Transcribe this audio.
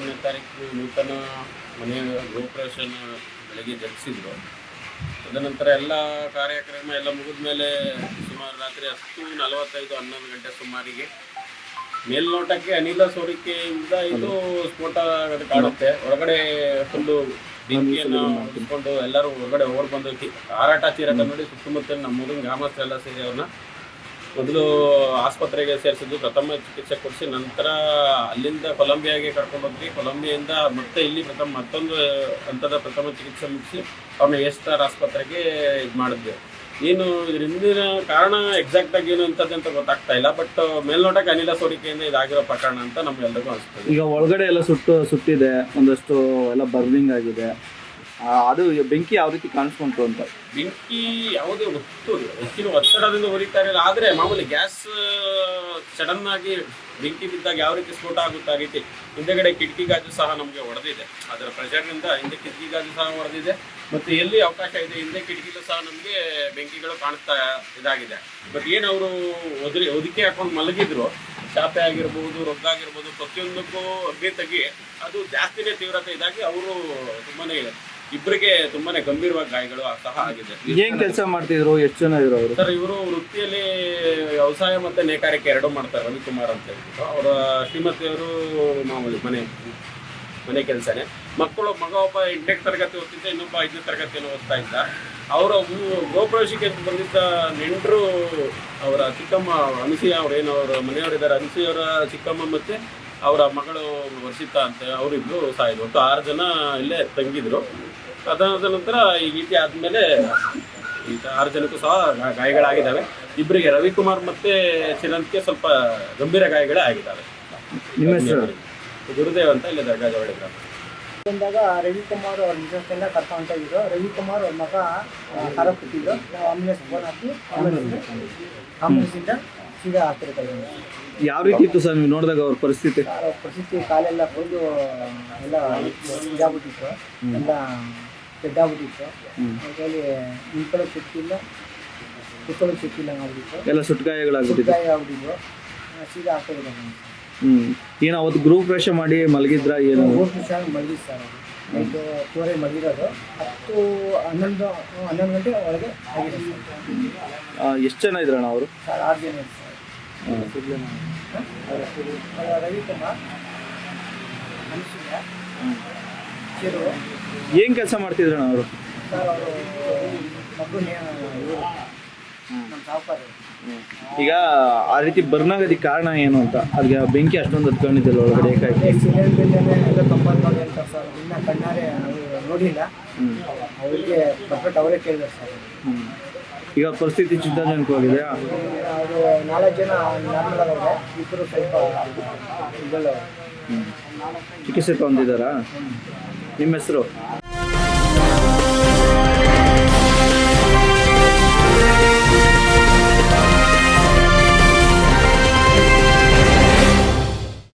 ಇಪ್ಪತ್ತೊಂದನೇ ತಾರೀಕು ನೂತನ ಮನೆಯ ಗೃಹಪ್ರವೇಶನ ಬೆಳಗ್ಗೆ ಜರುಗಿಸಿದ್ರು ತದನಂತರ ಎಲ್ಲ ಕಾರ್ಯಕ್ರಮ ಎಲ್ಲ ಮುಗಿದ ಮೇಲೆ ಸುಮಾರು ರಾತ್ರಿ ಹತ್ತು ನಲವತ್ತೈದು ಹನ್ನೊಂದು ಗಂಟೆ ಸುಮಾರಿಗೆ ಮೇಲ್ನೋಟಕ್ಕೆ ಅನಿಲ ಸೋರಿಕೆಯಿಂದ ಇದು ಸ್ಫೋಟ ಕಾಣುತ್ತೆ. ಹೊರಗಡೆ ಫುಲ್ಲು ಬೆಂಕಿಯನ್ನು ತುಂಬಿಕೊಂಡು ಎಲ್ಲರೂ ಹೊರಗಡೆ ಓಡ್ ಹಾರಾಟ ಚೀರಾಟ ನೋಡಿ ಸುತ್ತಮುತ್ತ ನಮ್ಮೂರಿನ ಗ್ರಾಮಸ್ಥರೆಲ್ಲ ಸೇರಿ ಅವ್ರನ್ನ ಮೊದಲು ಆಸ್ಪತ್ರೆಗೆ ಸೇರಿಸಿದ್ದು ಪ್ರಥಮ ಚಿಕಿತ್ಸೆ ಕೊಡಿಸಿ ನಂತರ ಅಲ್ಲಿಂದ ಕೊಲಂಬಿಯಾಗೆ ಕರ್ಕೊಂಡು ಕೊಲಂಬಿಯಿಂದ ಮತ್ತೆ ಇಲ್ಲಿ ಪ್ರಥಮ ಮತ್ತೊಂದು ಹಂತದ ಪ್ರಥಮ ಚಿಕಿತ್ಸೆ ಮುಗಿಸಿ ಅವ್ರನ್ನ ಎ ಸ್ಟಾರ್ ಆಸ್ಪತ್ರೆಗೆ ಇದು ಮಾಡಿದ್ವಿ. ಏನು ಇದರಿಂದಿನ ಕಾರಣ ಎಕ್ಸಾಕ್ಟ್ ಆಗಿ ಏನು ಅಂತದ್ದು ಅಂತ ಗೊತ್ತಾಗ್ತಾ ಇಲ್ಲ ಬಟ್ ಮೇಲ್ನೋಟಕ್ಕೆ ಅನಿಲ ಸೋರಿಕೆಯಿಂದ ಇದಾಗಿರೋ ಪ್ರಕರಣ ಅಂತ ನಮ್ಗೆಲ್ರಿಗೂ ಅನಿಸ್ತದೆ ಈಗ ಒಳಗಡೆ ಎಲ್ಲ ಸುಟ್ಟು, ಸುಟ್ಟಿದೆ, ಒಂದಷ್ಟು ಎಲ್ಲ ಬರ್ನಿಂಗ್ ಆಗಿದೆ. ಅದು ಬೆಂಕಿ ಯಾವ ರೀತಿ ಕಾಣಿಸ್ಕೊಂತು ಅಂತ. ಬೆಂಕಿ ಯಾವುದೇ ಒತ್ತು ಹೆಚ್ಚಿನ ಒತ್ತಡದಿಂದ ಹೊರಿತಾ ಇರಲಿಲ್ಲ ಆದರೆ ಮಾಮೂಲಿ ಗ್ಯಾಸ್ ಸಡನ್ ಆಗಿ ಬೆಂಕಿ ಬಿದ್ದಾಗ ಯಾವ ರೀತಿ ಸ್ಫೋಟ ಆಗುತ್ತೆ ರೀತಿ ಹಿಂದೆಗಡೆ ಕಿಟಕಿ ಗಾಜು ಸಹ ನಮಗೆ ಒಡೆದಿದೆ. ಅದರ ಪ್ರೆಷರ್ನಿಂದ ಹಿಂದೆ ಕಿಟಕಿ ಗಾಜು ಸಹ ಒಡೆದಿದೆ. ಮತ್ತು ಎಲ್ಲಿ ಅವಕಾಶ ಇದೆ, ಹಿಂದೆ ಕಿಟಕಿಲೂ ಸಹ ನಮಗೆ ಬೆಂಕಿಗಳು ಕಾಣಿಸ್ತಾ ಇದಾಗಿದೆ. ಬಟ್ ಏನು ಅವರು ಒದರಿ ಒದಿಕೆ ಹಾಕೊಂಡು ಮಲಗಿದ್ರು ಚಾಪೆ ಆಗಿರ್ಬೋದು ರೊಗ್ಗಾಗಿರ್ಬೋದು ಪ್ರತಿಯೊಂದಕ್ಕೂ ಅಗ್ನಿ ತೆಗಿ ಅದು ಜಾಸ್ತಿನೇ ತೀವ್ರತೆ ಇದಾಗಿ ಅವರು ತುಂಬಾನೇ ಇಬ್ಬರಿಗೆ ತುಂಬಾನೇ ಗಂಭೀರವಾಗಿ ಗಾಯಗಳು ಸಹ ಆಗಿದೆ. ಏನ್ ಕೆಲಸ ಮಾಡ್ತಿದ್ರು? ಎಷ್ಟು ಜನ ಇದ್ರು ಅವರು ಸರ್ ಇವರು ವೃತ್ತಿಯಲ್ಲಿ ವ್ಯವಸಾಯ ಮತ್ತೆ ನೇಕಾರಿಕೆ ಎರಡು ಮಾಡ್ತಾರೆ ರವಿಕುಮಾರ್ ಅಂತ ಹೇಳ್ಬಿಟ್ಟು. ಅವರ ಶ್ರೀಮತಿಯವರು ಮಾಮೂಲಿ ಮನೆ ಮನೆ ಕೆಲಸನೇ. ಮಕ್ಕಳು ಮಗ ಒಬ್ಬ ಎಂಟನೇ ತರಗತಿ ಓದ್ತಿದ್ದ ಇನ್ನೊಬ್ಬ ಐದನೇ ತರಗತಿಯನ್ನು ಓದ್ತಾ ಇದ್ದ. ಅವರ ಗೋಪ್ರವೇಶಕ್ಕೆ ಬಂದಿದ್ದ ನೆಂಟರು ಅವರ ಚಿಕ್ಕಮ್ಮ ಅನಸಿ ಅವ್ರೇನು ಅವರ ಮನೆಯವರಿದ್ದಾರೆ. ಅವರ ಚಿಕ್ಕಮ್ಮ ಮತ್ತೆ ಅವರ ಮಗಳು ವರ್ಷಿತಾ ಅಂತ ಅವರಿಬ್ರು ಸಾಯಿದ್ರು ಒಟ್ಟು ಆರು ಜನ ಇಲ್ಲೇ ತಂಗಿದ್ರು. ಅದಾದ ನಂತರ ಈ ರೀತಿ ಆದಮೇಲೆ ಈಗ ಆರು ಜನಕ್ಕೂ ಸಹ ಗಾಯಗಳಾಗಿದ್ದಾವೆ. ಇಬ್ಬರಿಗೆ ರವಿಕುಮಾರ್ ಮತ್ತೆ ಚಿರಂತ್ಗೆ ಸ್ವಲ್ಪ ಗಂಭೀರ ಗಾಯಗಳೇ ಆಗಿದ್ದಾವೆ ನಿಮ್ಮ ಹೆಸರು? ಗುರುದೇವ್ ಅಂತ ಇಲ್ಲಿ ದರ್ಗಾ ಜವಳಿ ಗ್ರಾಮ. ಬಂದಾಗ ರವಿಕುಮಾರ್ ಅವ್ರ ಮಿಸಸ್ನೆಲ್ಲ ಕರ್ಕೊಂತ ಇದ್ರು. ರವಿಕುಮಾರ್ ಅವ್ರ ಮಗ ಕರ ಕೊಟ್ಟಿದ್ರು ನಾವು ಆಂಬುಲೆನ್ಸ್ ಫೋನ್ ಹಾಕಿ ಆಂಬುಲೆನ್ಸಿಂದ ಸೀದಾ ಯಾವ ರೀತಿ ಇತ್ತು ಸರ್ ನೀವು ನೋಡಿದಾಗ ಅವ್ರ ಪರಿಸ್ಥಿತಿ? ಅವ್ರ ಪರಿಸ್ಥಿತಿ ಕಾಲೆಲ್ಲ ಬಂದು ಎಲ್ಲ ಇದಾಗ್ಬಿಟ್ಟಿತ್ತು. ಎಲ್ಲ ಕೆಡ್ಡಾಗ್ಬಿಟ್ಟಿತ್ತು ಅದರಲ್ಲಿ ನಿಂತ್ಕೊಳ್ಳೋಕೆ ಸಿಕ್ಕಿಲ್ಲ ಸುತ್ತಲು ಸಿಕ್ಕಿಲ್ಲ ಆಗ್ಬಿಟ್ಟಿತ್ತು ಎಲ್ಲ ಸುಟ್ಗಾಯಗಳಾಗ್ಬಿಟ್ಟಿದೆ. ಆಗ್ಬಿಟ್ಟಿದ್ದು ಆಗ್ಬಿಟ್ಟಿದ್ರು ಸೀದಾ ಆಸ್ಪತ್ರೆ ಹ್ಞೂ ಏನು ಅವತ್ತು ಗ್ರೂಪ್ ವೇಷ ಮಾಡಿ ಮಲಗಿದ್ರ ಏನು? ಮೂರು ನಿಮಿಷ ಮಲಗಿದ್ದು ಸರ್ ಅದು. ನೈಟು ಹತ್ತುವರೆ ಮಲಗಿರೋದು. ಹತ್ತು ಹನ್ನೊಂದು ಹನ್ನೊಂದು ಗಂಟೆ ಒಳಗೆ ಆಗಿದೆ ಸರ್. ಎಷ್ಟು ಜನ ಇದ್ರಣ್ಣ ಅವರು? ಸರ್ ಆರು ಜನ ಇದೆ ಸರ್. ಏನ್ ಕೆಲಸ ಮಾಡ್ತಿದ್ರಣ್ಣ ಅವರು? ಈಗ ಆ ರೀತಿ ಬರ್ನಾಗೋದಕ್ಕೆ ಕಾರಣ ಏನು ಅಂತ? ಅದಕ್ಕೆ ಬೆಂಕಿ ಅಷ್ಟೊಂದು ಹತ್ಕೊಂಡಿದ್ದಲ್ಲ ಒಳಗಡೆ ನೋಡಿಲ್ಲ. ಅವರಿಗೆ ಪರ್ಫೆಕ್ಟ್ ಅವರೇ ಕೇಳಿದ್ರು ಸರ್. ಈಗ ಪರಿಸ್ಥಿತಿ ಚಿಂತಾಜನಕವಾಗಿದೆಯಾ ಅವರು ಜನ ಚಿಕಿತ್ಸೆ ತಗೊಂಡಿದ್ದಾರಾ ನಿಮ್ಮ ಹೆಸರು?